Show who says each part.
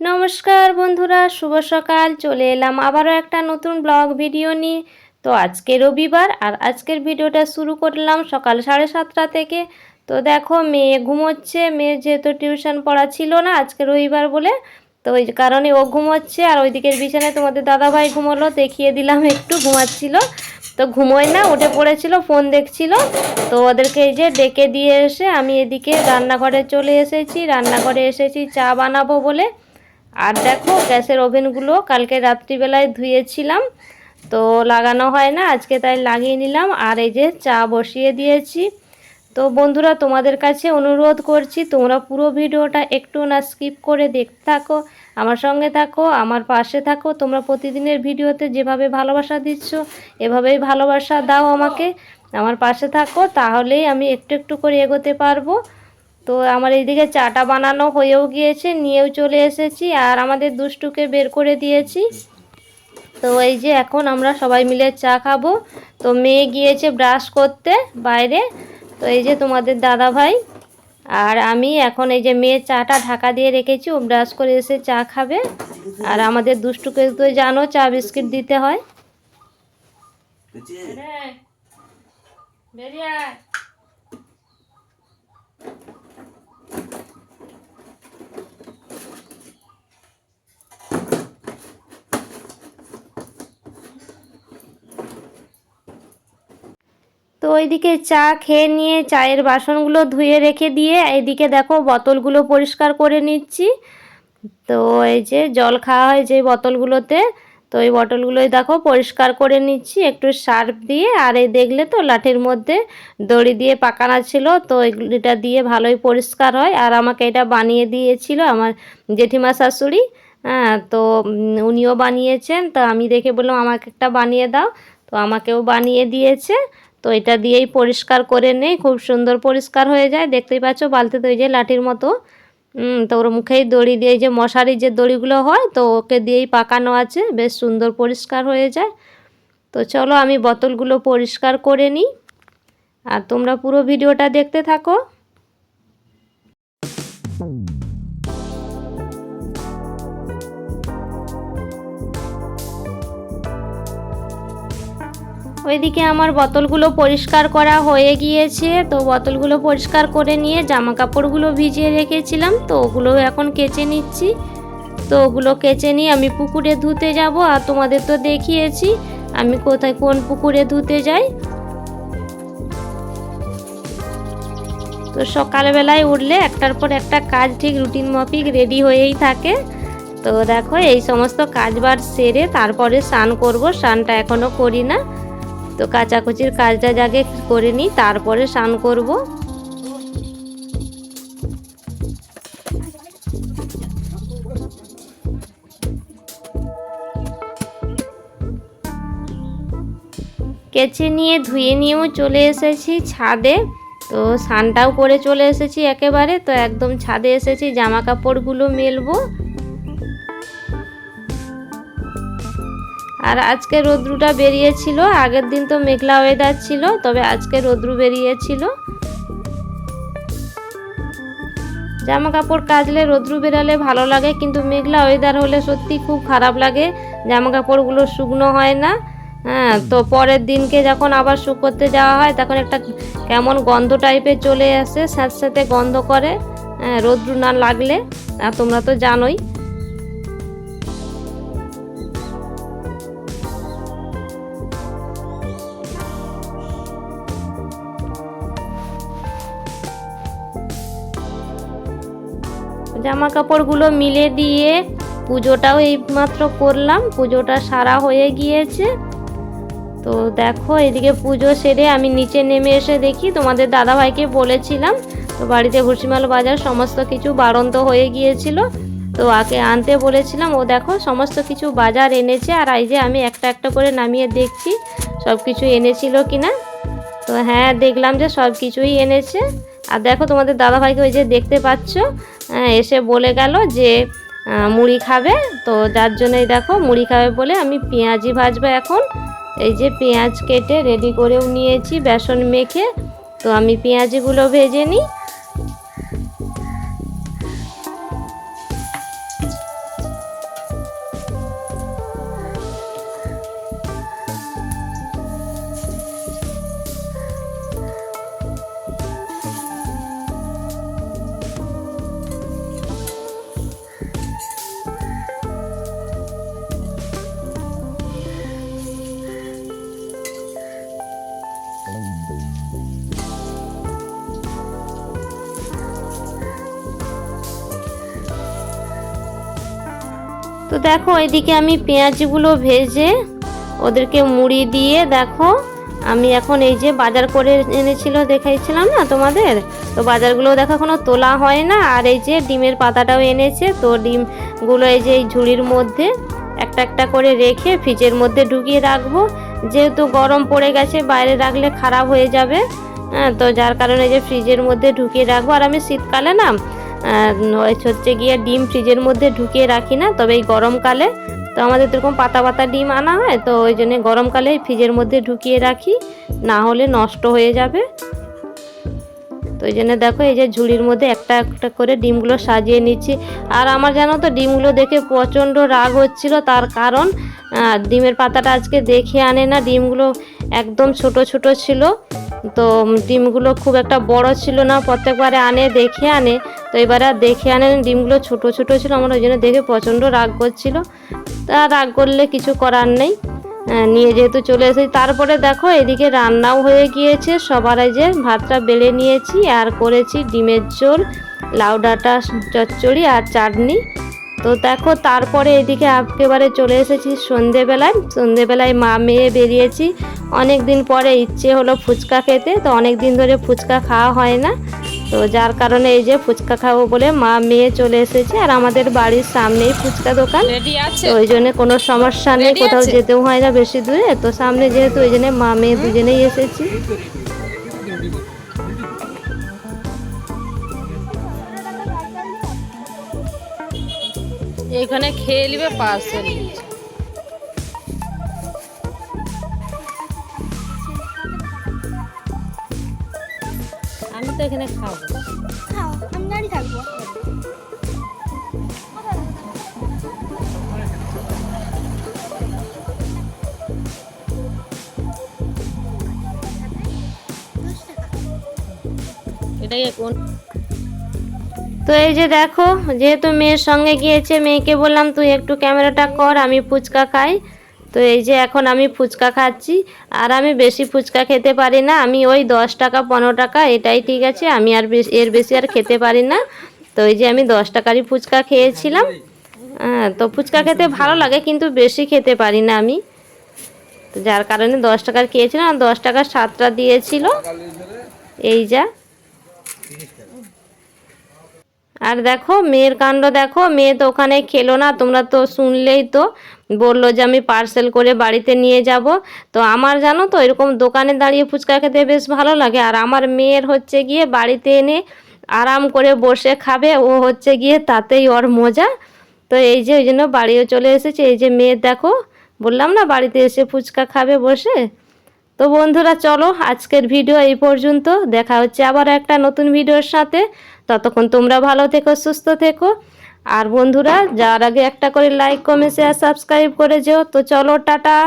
Speaker 1: নমস্কার বন্ধুরা, শুভ সকাল, চলে এলাম আবারও একটা নতুন ব্লগ ভিডিও নিয়ে। তো আজকে রবিবার আর আজকের ভিডিওটা শুরু করলাম সকাল সাড়ে সাতটা থেকে। তো দেখো, মেয়ে ঘুমোচ্ছে, মেয়ের যেহেতু টিউশন পড়া ছিল না আজকে রবিবার বলে, তো ওই কারণে ও ঘুমোচ্ছে আর ওইদিকের বিছানায় তোমাদের দাদাভাই ঘুমোলো, দেখিয়ে দিলাম একটু, ঘুমাচ্ছিল। তো ঘুমোয় না, উঠে পড়েছিল ফোন দেখছিল। তো ওদেরকে এই যে ডেকে দিয়ে এসে আমি এদিকে রান্নাঘরে চলে এসেছি, রান্নাঘরে এসেছি চা বানাবো বলে। আর দেখো, গ্যাসের ওভেনগুলো কালকে রাত্রিবেলায় ধুয়েছিলাম। তো লাগানো হয় না, আজকে তাই লাগিয়ে নিলাম। আর এই যে চা বসিয়ে দিয়েছি। তো বন্ধুরা, তোমাদের কাছে অনুরোধ করছি, তোমরা পুরো ভিডিওটা একটু না স্কিপ করে দেখতে থাকো। আমার সঙ্গে থাকো, আমার পাশে থাকো। তোমরা প্রতিদিনের ভিডিওতে যেভাবে ভালোবাসা দিচ্ছ, এভাবেই ভালোবাসা দাও আমাকে। আমার পাশে থাকো, তাহলেই আমি একটু একটু করে এগোতে পারব। তো আমার এইদিকে চাটা বানানো হয়েও গিয়েছে, নিয়েও চলে এসেছি, আর আমাদের দুষ্টুকে বের করে দিয়েছি। তো এই যে এখন আমরা সবাই মিলে চা খাব। তো মেয়ে গিয়েছে ব্রাশ করতে বাইরে। তো এই যে তোমাদের দাদা ভাই আর আমি এখন এই যে মেয়ে চাটা ঢাকা দিয়ে রেখেছি ও ব্রাশ করে এসে চা খাবে। আর আমাদের দুষ্টুকে তো জানো চা বিস্কিট দিতে হয়। বেরিয়ে তো ওইদিকে চা খেয়ে নিয়ে চায়ের বাসনগুলো ধুয়ে রেখে দিয়ে এইদিকে দেখো বোতলগুলো পরিষ্কার করে নিচ্ছি। তো এই যে জল খাওয়া হয় যে বোতলগুলোতে, তো এই বোতলগুলোই দেখো পরিষ্কার করে নিচ্ছি, একটু সার্ফ দিয়ে। আর এই দেখলে তো লাঠির মধ্যে দড়ি দিয়ে পাকানো ছিল, তো এটা দিয়ে ভালোই পরিষ্কার হয়। আর আমাকে এটা বানিয়ে দিয়েছিল আমার জেঠিমা শাশুড়ি হ্যাঁ তো উনিও বানিয়েছেন। তো আমি দেখে বললাম, আমাকে একটা বানিয়ে দাও। তো আমাকেও বানিয়ে দিয়েছে। তো এটা দিয়েই পরিষ্কার করে নেই, খুব সুন্দর পরিষ্কার হয়ে যায়। দেখতেই পাচ্ছ বালতিতে ওই যে লাঠির মতো। তো ওর মুখেই দড়ি দিয়ে যে মশারি যে দড়িগুলো হয়, তো ওকে দিয়েই পাকানো আছে। বেশ সুন্দর পরিষ্কার হয়ে যায়। তো চলো আমি বোতলগুলো পরিষ্কার করে নিই। আর তোমরা পুরো ভিডিওটা দেখতে থাকো। ওইদিকে আমার বোতলগুলো পরিষ্কার করা হয়ে গিয়েছে। তো বোতলগুলো পরিষ্কার করে নিয়ে জামা কাপড়গুলো ভিজিয়ে রেখেছিলাম। তো ওগুলো এখন কেচে নিচ্ছি। তো ওগুলো কেচে নিয়ে আমি পুকুরে ধুতে যাব আর তোমাদের তো দেখিয়েছি আমি কোথায় কোন পুকুরে ধুতে যাই। তো সকালবেলায় উঠলে একটার পর একটা কাজ ঠিক রুটিন মাফিক রেডি হয়েই থাকে। তো দেখো এই সমস্ত কাজবার সেরে তারপরে স্নান করব, স্নানটা এখনও করি না। তো কাচাকুচির কাজটা যাকে করে নিই, তারপরে স্নান করব। কেচে নিয়ে ধুয়ে নিয়েও চলে এসেছি ছাদে। তো স্নানটাও করে চলে এসেছি একেবারে। তো একদম ছাদে এসেছি জামা কাপড়গুলো মেলবো। আর আজকে রোদ্রুটা বেরিয়েছিল, আগের দিন তো মেঘলা ওয়েদার ছিল, তবে আজকে রোদ্রু বেরিয়েছিল। জামা কাপড় কাচলে রোদ্রু বেরালে ভালো লাগে, কিন্তু মেঘলা ওয়েদার হলে সত্যি খুব খারাপ লাগে জামা কাপড়গুলো শুকনো হয় না। হ্যাঁ তো পরের দিনকে যখন আবার শুকোতে যাওয়া হয়, তখন একটা কেমন গন্ধ টাইপের চলে আসে, সাথে সাথে গন্ধ করে হ্যাঁ রোদ্রু না লাগলে তোমরা তো জানোই। জামা কাপড়গুলো মিলে দিয়ে পুজোটাও এইমাত্র করলাম। পুজোটা সারা হয়ে গিয়েছে। তো দেখো, এদিকে পুজো সেরে আমি নিচে নেমে এসে দেখি তোমাদের দাদাভাইকে বলেছিলাম, তো বাড়িতে ভুসিমাল বাজার সমস্ত কিছু বাড়ন্ত হয়ে গিয়েছিল। তো আগে আনতে বলেছিলাম, ও দেখো, সমস্ত কিছু বাজার এনেছে, আর এই যে আমি একটা একটা করে নামিয়ে দেখছি সব কিছু এনেছিল কিনা? তো হ্যাঁ দেখলাম যে সব কিছুই এনেছে। আর দেখো তোমাদের দাদাভাইকে ওই যে দেখতে পাচ্ছ হ্যাঁ, এসে বলে গেল যে মুড়ি খাবে। তো যার জন্যই দেখো মুড়ি খাবে বলে আমি পেঁয়াজি ভাজবো এখন। এই যে পেঁয়াজ কেটে রেডি করেও নিয়েছি বেসন মেখে। তো আমি পেঁয়াজিগুলো ভেজে নিই। তো দেখো, এদিকে আমি পেঁয়াজগুলো ভেজে ওদেরকে মুড়ি দিয়ে দেখো, আমি এখন এই যে বাজার করে এনেছিল, দেখাইছিলাম না তোমাদের? তো বাজারগুলো দেখো এখনও তোলা হয় না, আর এই যে ডিমের পাতাটাও এনেছে, তো ডিমগুলো এই যে এই ঝুড়ির মধ্যে একটা একটা করে রেখে ফ্রিজের মধ্যে ঢুকিয়ে রাখব। যেহেতু গরম পড়ে গেছে, বাইরে রাখলে খারাপ হয়ে যাবে হ্যাঁ তো যার কারণে যে ফ্রিজের মধ্যে ঢুকিয়ে রাখব। আর আমি শীতকালে না হচ্ছে গিয়ে ডিম ফ্রিজের মধ্যে ঢুকিয়ে রাখি না, তবে এই গরমকালে তো আমাদের তো এরকম পাতা পাতা ডিম আনা হয়, তো ওই জন্য গরমকালে ফ্রিজের মধ্যে ঢুকিয়ে রাখি, না হলে নষ্ট হয়ে যাবে। ওই জন্য দেখো এই যে ঝুড়ির মধ্যে একটা একটা করে ডিমগুলো সাজিয়ে নিচ্ছি। আর আমার জানো তো, ডিমগুলো দেখে প্রচণ্ড রাগ হচ্ছিল। তার কারণ ডিমের পাতাটা আজকে দেখে আনে না। ডিমগুলো একদম ছোট ছোট ছিল। তো ডিমগুলো খুব একটা বড় ছিল না। প্রত্যেকবারে আনে, দেখে আনে। তো এবারে আর দেখে আনে ডিমগুলো ছোট ছোট ছিল। আমার ওই জন্য দেখে প্রচণ্ড রাগ করছিল। তা রাগ করলে কিছু করার নেই। নিয়ে যেহেতু চলে এসেছি, তারপরে দেখো এদিকে রান্নাও হয়ে গিয়েছে। সবার যে ভাতটা বেড়ে নিয়েছি, আর করেছি ডিমের ঝোল, লাউ ডাঁটা, চচ্চড়ি আর চাটনি। তো দেখো তারপরে এদিকে একেবারে চলে এসেছি সন্ধেবেলায়। সন্ধেবেলায় মা মেয়ে বেরিয়েছি। অনেক দিন পরে ইচ্ছে হলো ফুচকা খেতে, তো অনেক দিন ধরে ফুচকা খাওয়া হয় না। তো যার কারণে এই যে ফুচকা খাব বলে মা মেয়ে চলে এসেছে আর আমাদের বাড়ির সামনেই ফুচকা দোকান। তো ওই জন্য কোনো সমস্যা নেই কোথাও যেতেও হয় না বেশি দূরে। তো সামনে যেহেতু ওই জন্য মা মেয়ে দুজনেই এসেছি।
Speaker 2: এখানে খেয়ে নিবে পার্সেল এখানে খাব।
Speaker 3: খাও আমি দাঁড়িয়ে থাকব।
Speaker 2: এটাকে কোন
Speaker 1: তো এই যে দেখো যেহেতু মেয়ের সঙ্গে গিয়েছে মেয়েকে বললাম তুই একটু ক্যামেরাটা কর আমি ফুচকা খাই। তো এই যে এখন আমি ফুচকা খাচ্ছি, আর আমি বেশি ফুচকা খেতে পারি না, আমি ওই দশ টাকা, পনেরো টাকা, এটাই ঠিক আছে, আমি আর বেশি, এর বেশি আর খেতে পারি না। তো এই যে আমি দশ টাকারই ফুচকা খেয়েছিলাম। হ্যাঁ তো ফুচকা খেতে ভালো লাগে, কিন্তু বেশি খেতে পারি না আমি। যার কারণে দশ টাকার খেয়েছিলাম, আর দশ টাকার সাতটা দিয়েছিল। এই যা। আর দেখো, মেয়ের কাণ্ড দেখো, মেয়ে তো ওখানে খেলো না, তোমরা তো শুনলেই তো। বলল যে আমি পার্সেল করে বাড়িতে নিয়ে যাব। তো আমার জানো তো, এরকম দোকানে দাঁড়িয়ে ফুচকা খেতে বেশ ভালো লাগে। আর আমার মেয়ের হচ্ছে গিয়ে বাড়িতে এনে আরাম করে বসে খাবে, ও হচ্ছে গিয়ে তাতেই ওর মজা। তো এই যে, ওই জন্য বাড়িও চলে এসেছে। এই যে মেয়ে দেখো, বললাম না বাড়িতে এসে ফুচকা খাবে বসে? তো বন্ধুরা, চলো আজকের ভিডিও এই পর্যন্ত। দেখা হচ্ছে আবার একটা নতুন ভিডিওর সাথে। ততক্ষণ তোমরা ভালো থেকো, সুস্থ থেকো। আর বন্ধুরা, যার আগে একটা করে লাইক কমেন্ট শেয়ার সাবস্ক্রাইব করে যেও তো চলো, টাটা।